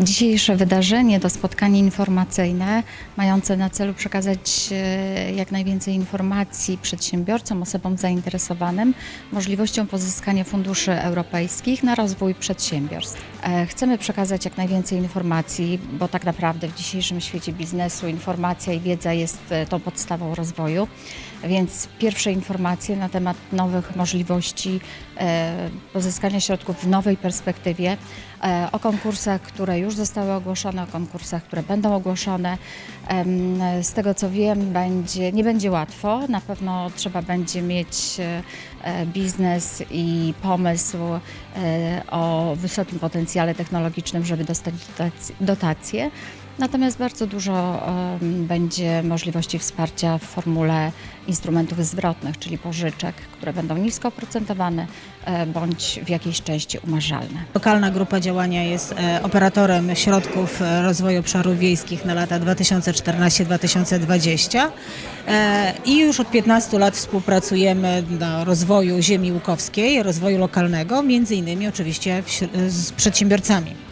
Dzisiejsze wydarzenie to spotkanie informacyjne mające na celu przekazać e, jak najwięcej informacji przedsiębiorcom, osobom zainteresowanym możliwością pozyskania funduszy europejskich na rozwój przedsiębiorstw. E, Chcemy przekazać jak najwięcej informacji, bo tak naprawdę w dzisiejszym świecie biznesu informacja i wiedza jest e, tą podstawą rozwoju. Więc pierwsze informacje na temat nowych możliwości pozyskania środków w nowej perspektywie, o konkursach, które już zostały ogłoszone, o konkursach, które będą ogłoszone. Z tego co wiem, będzie, nie będzie łatwo. Na pewno trzeba będzie mieć e, e, biznes i pomysł e, o wysokim potencjale technologicznym, żeby dostać dotac- dotacje. Natomiast bardzo dużo będzie możliwości wsparcia w formule instrumentów zwrotnych, czyli pożyczek, które będą nisko oprocentowane e, bądź w jakiejś części umarzalne. Lokalna grupa działania jest e, operatorem środków e, rozwoju obszarów wiejskich na lata 2014-2020 E, i już od 15 lat współpracujemy na rozwoju ziemi łukowskiej, rozwoju lokalnego, między innymi oczywiście z przedsiębiorcami.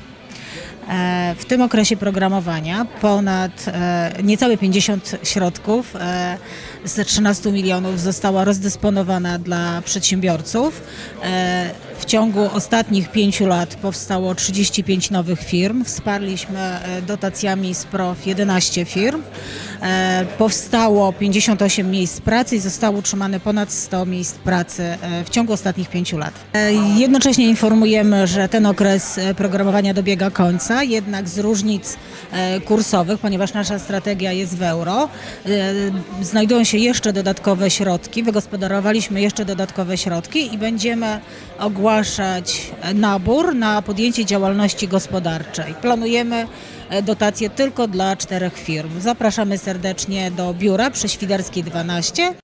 E, W tym okresie programowania ponad e, niecałe 50 środków e, z 13 milionów została rozdysponowana dla przedsiębiorców. W ciągu ostatnich pięciu lat powstało 35 nowych firm. Wsparliśmy e, dotacjami z PROF 11 firm. E, Powstało 58 miejsc pracy i zostało utrzymane ponad 100 miejsc pracy e, w ciągu ostatnich pięciu lat. Jednocześnie informujemy, że ten okres programowania dobiega końca, jednak z różnic kursowych, ponieważ nasza strategia jest w euro, znajdują się jeszcze dodatkowe środki, wygospodarowaliśmy jeszcze dodatkowe środki i będziemy ogłaszać e, nabór na podjęcie działalności gospodarczej. Planujemy e, dotacje tylko dla czterech firm. Zapraszamy serdecznie do biura przy Świderskiej 12.